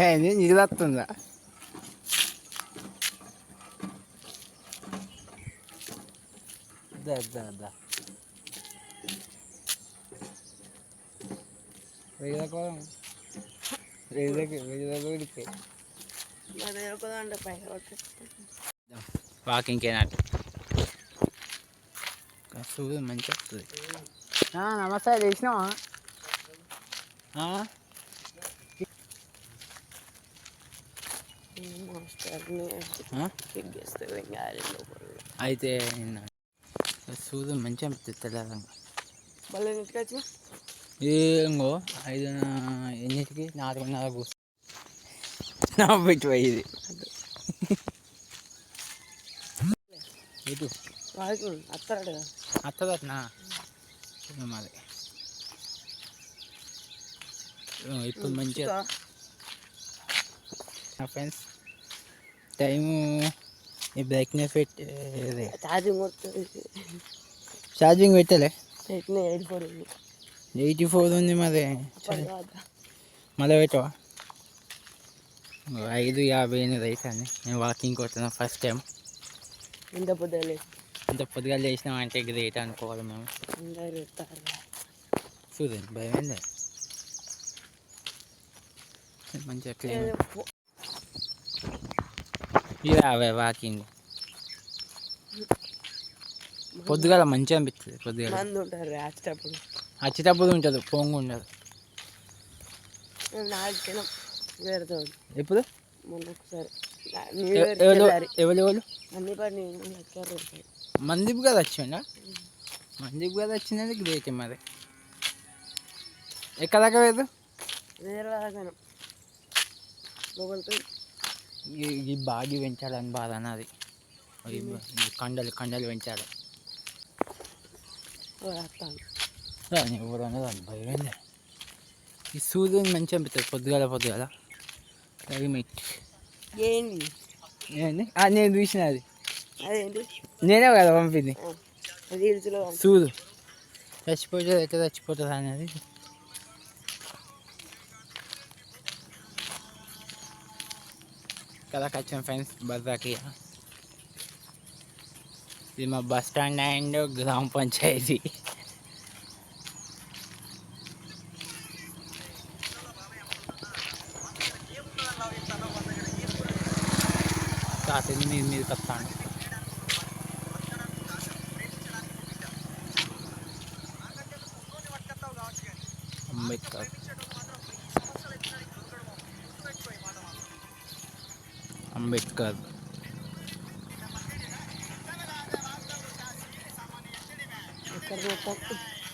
ఏంది నీకు వస్తుందా దా దా దా. వెయ్యి దాకా వెయ్యి దాకా వెయ్యి దాకా ఉడిపోయి మా దగ్గర ఒకదంటే పైన ఒకటి వాకింగ్ ఏనాటి చూడు మంచిగా వస్తుంది నమస్తే చేసినావా చెక్ చేస్తే అయితే చూడు మంచిగా అనిపిస్తుంది తెల్లదంగా మళ్ళీ ఏంగో ఐదు ఎన్నిటికి? నాలుగున్నర కూర్చో నా పెట్టి పోయేది ఇటు అత్తదట్నా? మాది ఇప్పుడు మంచిగా నా ఫ్రెండ్స్ టైము ఈ బ్రైట్నెస్ పెట్టి ఛార్జింగ్ ఛార్జింగ్ పెట్టలే. ఎయిట్ ఫోర్ ఉంది. ఎయిటీ ఫోర్ ఉంది మరి. మళ్ళీ పెట్టవా? ఐదు యాభై ఎనిమిది అవుతుంది నేను వాకింగ్ కొడుతున్నా ఫస్ట్ టైం. ఇంత పొద్దులే ఇంత పొద్దుగా లేచినాం అంటే గ్రేట్ అనుకోవాలి మేము. చూడండి భయమైంది? మంచిగా క్లీన్ యాభై వాకింగ్. పొద్దుగాల మంచిగా అనిపిస్తుంది పొద్దుగాల. మంది ఉంటారు వచ్చేటప్పుడు వచ్చేటప్పుడు ఉంటుంది పొంగు ఉండదు. నాలుగు వేరుతో ఎప్పుడు? మొన్న ఒకసారి. న్యూ ఎ- ఇయర్ ఎవరు మందీప్ గారు వచ్చిండా? మందీప్ గారు గ్రేట్ మరి? ఎక్కడ దాకా లేదు వేరే దాకా ఈ- బాడీ పెంచాలని బాధ అన్నది కండలు కండలు పెంచాలి. రాని ఎవరు అన్నది అది భయమైంది ఈ సూర్యుని మంచిగా అనిపిస్తుంది. పొద్దుగాల పొద్దుగాల. క్లైమేట్ ఏంది? ఆ, నేను చూసిన అది. అదేంటి? నేనే కదా పంపింది. సూదు. చచ్చిపోతుంది ఎట్లా చచ్చిపోతుంది అనేది. కదా వచ్చాం ఫ్రెండ్స్ బర్రాకి ఇది మా బస్ స్టాండ్ అండ్ గ్రామ పంచాయతీ తాతని మీద మీద కత్తాను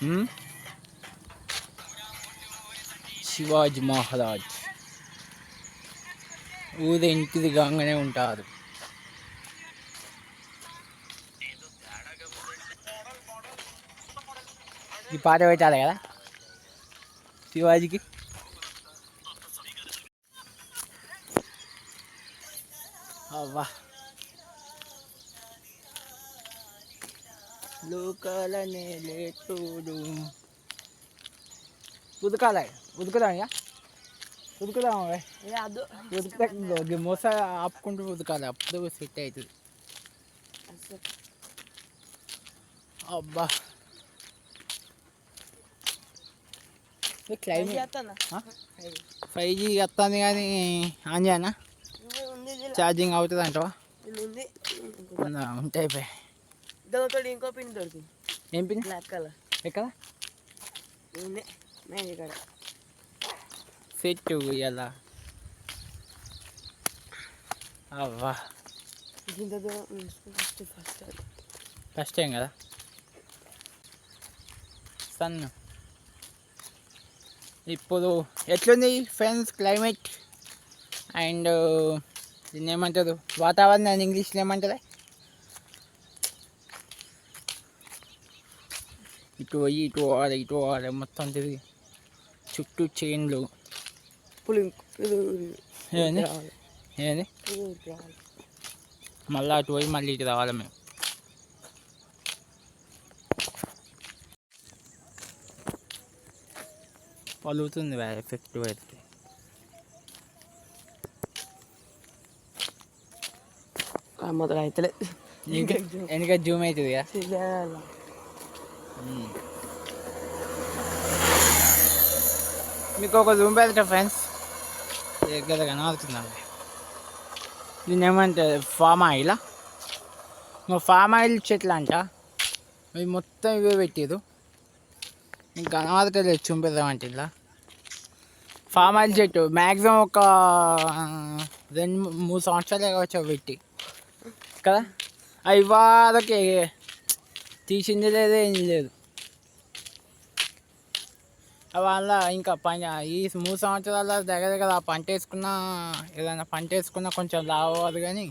హ్మ్? శివాజీ మహారాజ్. ఊరి ఇంటిది గానే ఉంటారు. ఈ పాట పెట్టాలి కదా? శివాజీకి? అవ్వా. లోకాలనే లేటుడు. ఉదకాల ఉదుకుదాం ఇక ఉదుకుదాం ఉదికితే మోస ఆపుకుంటూ ఉదకాలి అప్పుడు సెట్ అవుతుంది అబ్బా. క్లైమేట్? ఫైవ్ జీ వస్తుంది కానీ ఆన్ చేయనా. ఛార్జింగ్ అవుతుంది అంటవా? ఉంటే అయిపోయి. దొరకడు ఇంకో పిన్ దొరికింది. ఏం పిన్? Black colour. ఎక్కడ? ఉంది. నేను ఇక్కడ సెట్ ఇలా అవ్వా. ఇంత దూరం ఫస్ట్ ఫస్ట్ ఫస్ట్ టైం కదా? సన్ ఇప్పుడు ఎట్లుంది ఫ్రెండ్స్ క్లైమేట్? అండ్ దీన్ని ఏమంటారు వాతావరణాన్ని ఇంగ్లీష్లో ఏమంటారు? ఇటు పోయి ఇటు పోవాలి ఇటు పోవాలి మొత్తం తిరిగి చుట్టూ చైన్లు. ఏంది? ఏంది? మళ్ళీ అటు పోయి మళ్ళీ ఇటు రావాలి మేము. పలుగుతుంది ఎఫెక్టివ్ అయితే మొదలు అవుతలే. ఇంకా వెనక జూమ్ అవుతుంది మీకు ఒక జూమ్ పెడతా ఫ్రెండ్స్. దగ్గర కనబడుతుందండి దీన్ని ఏమంటే ఫామ్ ఆయిల్ మా ఫామ్ ఆయిల్ చెట్లు అంట. అవి మొత్తం ఇవే పెట్టారు ఇంకా కనబడతలేదు చూపెడదామంటే ఇలా. ఫామ్ ఆయిల్ చెట్టు. మ్యాక్సిమం ఒక రెండు మూడు సంవత్సరాలే కావచ్చు పెట్టి. కదా? అవి వాళ్ళకి తీసింది లేదు ఏం లేదు. వాళ్ళ ఇంకా పని ఈ మూడు సంవత్సరాల దగ్గర దగ్గర ఆ పంట వేసుకున్న ఏదైనా పంట వేసుకున్నా కొంచెం లావు అవ్వదు కానీ.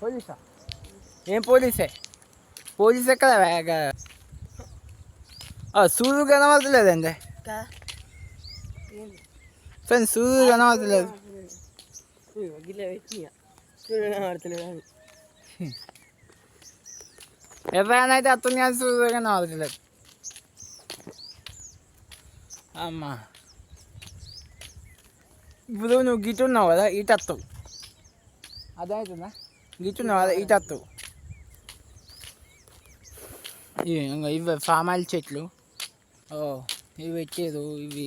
పోలీసా. ఏం పోలీసే? పోలీసే కదా వేగ సూర్యుడు కనబడతలేదండి. ఫ్రెండ్స్ సూర్యుడు కనబడతలేదు గిట్ల పెట్టిన చూడనే అయితే అత్తుంది కానీ సూర్యుడు కనబడతలేదు అమ్మా. ఇప్పుడు నువ్వు గిట్టున్నావు కదా ఇటు వస్తావు అదవుతుందా గిట్టున్నావు కదా ఇటు వస్తావు ఇవి ఫామాయిల్ ఫామ్ ఆయిల్ చెట్లు. ఓ ఇవి పెట్టేది ఇవి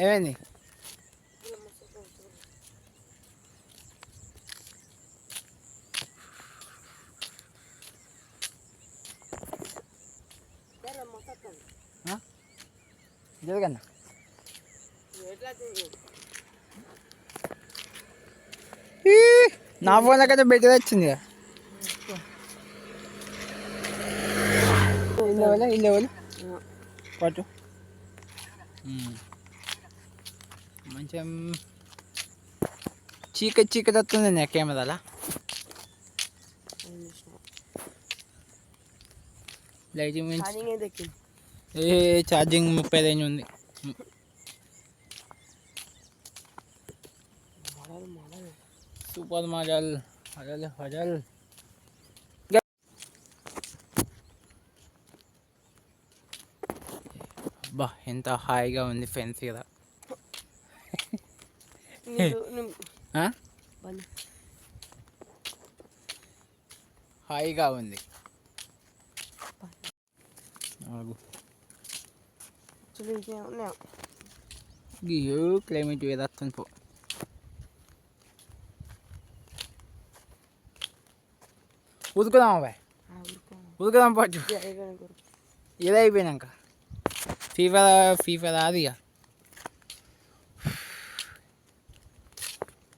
ఏమైంది జరగన్నా నా ఫోన్ అయితే బెటర్ వచ్చింది. ఇల్లు ఇల్లు పట్టు. మంచిగా చీకటి చీకటి వస్తుంది నా కెమెరాలా లైటింగ్ ఏ ఛార్జింగ్ ముప్పై ఐదు ఉంది సూపర్ మోడల్ హజల్ హజల్ అబ్బా ఎంత హాయిగా ఉంది ఫ్రెండ్స్ కదా నువ్వు నువ్వు ఆ? బంద్ హాయిగా ఉంది. క్లైమేట్ వేదస్తుంది పో. ఉతుకుదాం అబ్బాయి. ఉతుకుదాం పట్టు కొరకు. ఇది అయిపోయినాక. ఫీఫా ఫీఫా రాదు ఇక.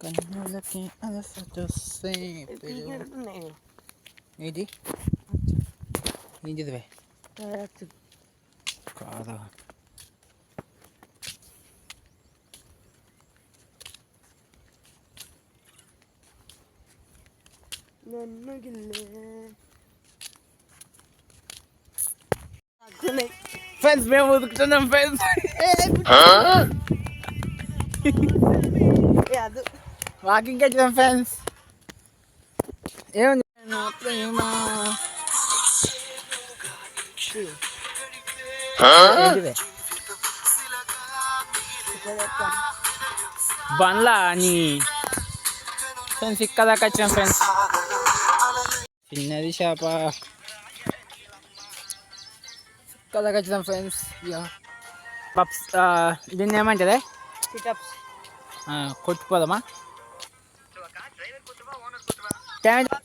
కన్నులకి అలసట ఇది సేపు. పీకినట్టున్నాయి ఇగో. ఏంటి ఏంటిది బే డైరెక్ట్. కాదా నన్ను గిల్లే తగ్గున్నాయి. ఫ్రెండ్స్ మేము ఉతుకుతున్నాం ఫ్రెండ్స్ ఏ అదు వాకింగ్ వచ్చాం ఫ్రెండ్స్ ఏముంది? ప్రేమ. బండ్లా అని ఫ్రెండ్స్ ఇక్కడ దాకా వచ్చినాం ఫ్రెండ్స్ చిన్నది చేప. ఇక్కడ దాకా వచ్చినాం ఫ్రెండ్స్ పప్స్ ఆ, దీన్ని ఏమంటుంది situps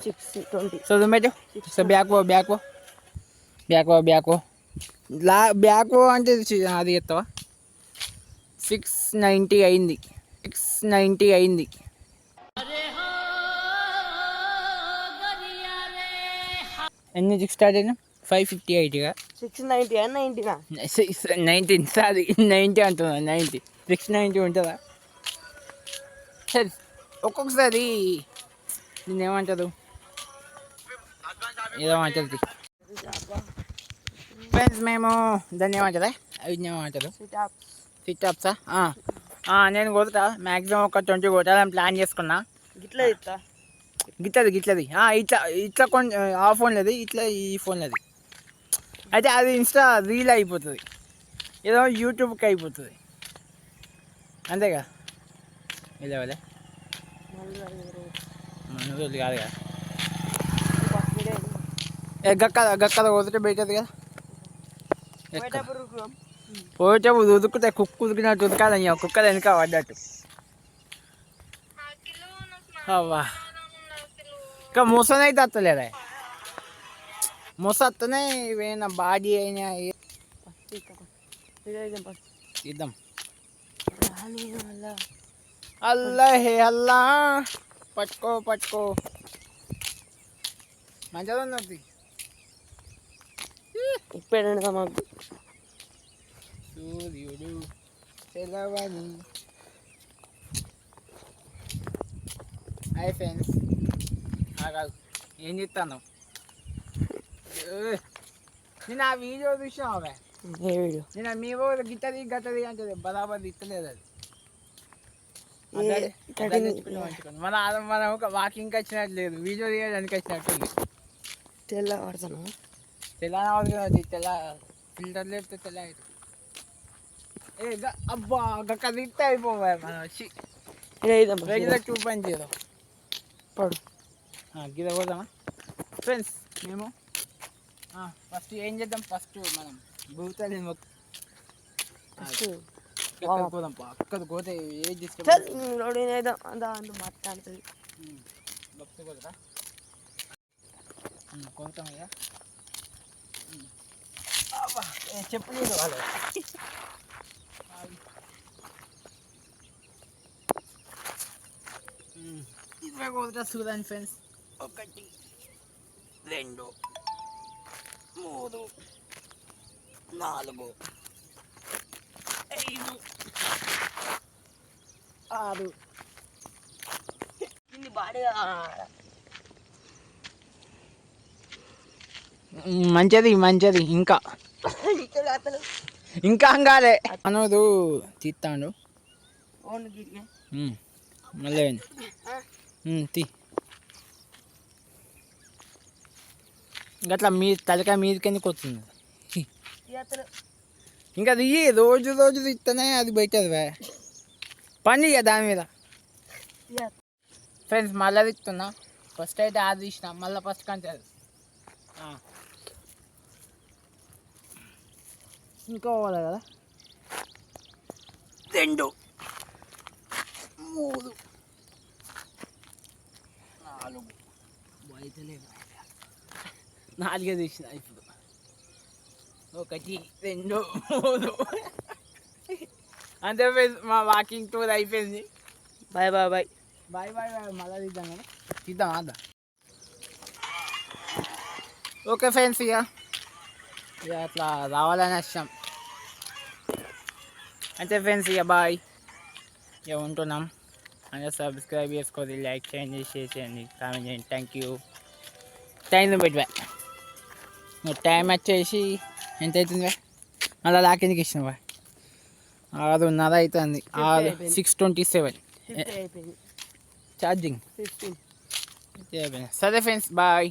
six twenty so back పో బ్యాక్ పో. బ్యాక్ పో బ్యాక్ పో. లా బ్యాక్ పో అంటే అది ఎత్తావా సిక్స్ నైంటీ అయింది. సిక్స్ నైంటీ అయింది. ఎన్ని స్టార్ట్ అయినా ఫైవ్ ఫిఫ్టీ ఎయిట్గా సిక్స్ నైంటీ నైంటీనా? సిక్స్ నైన్టీన్ సారీ నైంటీ అంటున్నా నైంటీ. సిక్స్ నైంటీ ఉంటుందా? సరే ఒక్కొక్కసారి దీన్ని ఏమంటారు ఏదో అంటారు ఫ్రెండ్స్ మేము దాన్ని ఏమంటారా అవి ఏమంటారు సిటప్స్ సిట్అప్సా నేను కొడతా మ్యాక్సిమం ఒక ట్వంటీ కొట్టాలని ప్లాన్ చేసుకున్నా. గిట్లా ఇస్తా గిట్లది గిట్లది. ఇట్లా ఇట్లా కొంచెం ఆ ఫోన్లది ఇట్లా ఈ ఫోన్లది. అయితే అది ఇన్స్టా రీల్ అయిపోతుంది. ఏదో యూట్యూబ్కి అయిపోతుంది. అంతేగా? ఇలా కాదు కదా గక్కద గక్కద వదిలితే బయటది కదా పోయేటప్పుడు రుకున్నాం. పోయేటప్పుడు ఉదుకుతే కుక్కు ఉదికినట్టు ఉదకాలి కుక్కలు వెనక పడ్డట్టు అవ్వా ఇంకా ముసనైతే వస్తలేదా ముస వస్తేనే ఇవేనా బాడీ అయినా. ఇద్దాం. అల్లా హే అల్లా పట్టుకో పట్టుకో. మంచిగా ఉన్నది ఇప్పుడే ఎండుదా మాకు సూర్యుడు తెలవని. Hi friends. కాదు. ఏం చెప్తాను నేను ఆ వీడియో చూసినావా? నేను మీ ఊరు గిట్టది గట్టది అంటే బరాబర్ ఇస్తలేదు అది ఏ, అదే, ఇక్కడ అదే తెచ్చుకుని మంచుకొని. మన మనం ఒక వాకింగ్కి వచ్చినట్టు లేదు. వీడియో తీయడానికి వచ్చినట్టు తెల్ల పడతాను అది తెల్ల ఫిల్టర్ లేపితే తెల్ల. ఏ అబ్బా గక్క తిట్టే అయిపోవాలి మనం వచ్చి. టూ పాయింట్ జీరో పడు. గిద పోదామా? ఫ్రెండ్స్ మేము ఫస్ట్ ఏం చేద్దాం? ఫస్ట్ మనం భూతాలి ఫస్ట్ అక్కడికి పోదాం పా అక్కడికి పోతే ఏం రోడ్డు ఏదో మాట్లాడుతుంది. భక్తి చెప్పు లేదు వాళ్ళు చూడండి ఫ్రెండ్స్. ఒకటి రెండు మూడు నాలుగు. ఐదు. ఆరు. బాడీగా మంచిది మంచిది. ఇంకా. ఇంకా అంగాలే. అనోదు తీస్తాడు మళ్ళీ తీ. గట్లా మీ తలకాయ మీదకి ఎందుకు వస్తుంది ఇంకా అది రోజు రోజు తీస్తేనే అది బయటది వే. పని ఇక దాని మీద. ఫ్రెండ్స్ మళ్ళీ తిప్పుతున్నా ఫస్ట్ అయితే అది తీసిన మళ్ళీ ఫస్ట్ కంటే అది. ఇంకో పోవాలి కదా. రెండు. మూడు. నాలుగు. నాలుగే తీసిన ఇప్పుడు. ఒకటి రెండు మూడు. అంతే ఫ్రెండ్స్ మా వాకింగ్ టూర్ అయిపోయింది. Bye bye bye. Bye bye bye. మళ్ళీ తీద్దాం కదా. తీద్దాం అదా ఓకే ఫ్రెండ్స్ ఇక ఇక అట్లా రావాలని వచ్చాం అంతే ఫ్రెండ్స్ ఇక బాయ్. ఇక ఉంటున్నాం. అందరూ సబ్స్క్రైబ్ చేసుకోండి లైక్ చేయండి షేర్ చేయండి కామెంట్ చేయండి. థ్యాంక్ యూ టైం పెట్టివా టైం వచ్చేసి ఎంత అవుతుంది మళ్ళీ లాకెందుకు ఇచ్చినవా ఆరున్నర అవుతుంది ఆరు. Six twenty seven. ఛార్జింగ్ సరే ఫ్రెండ్స్ బాయ్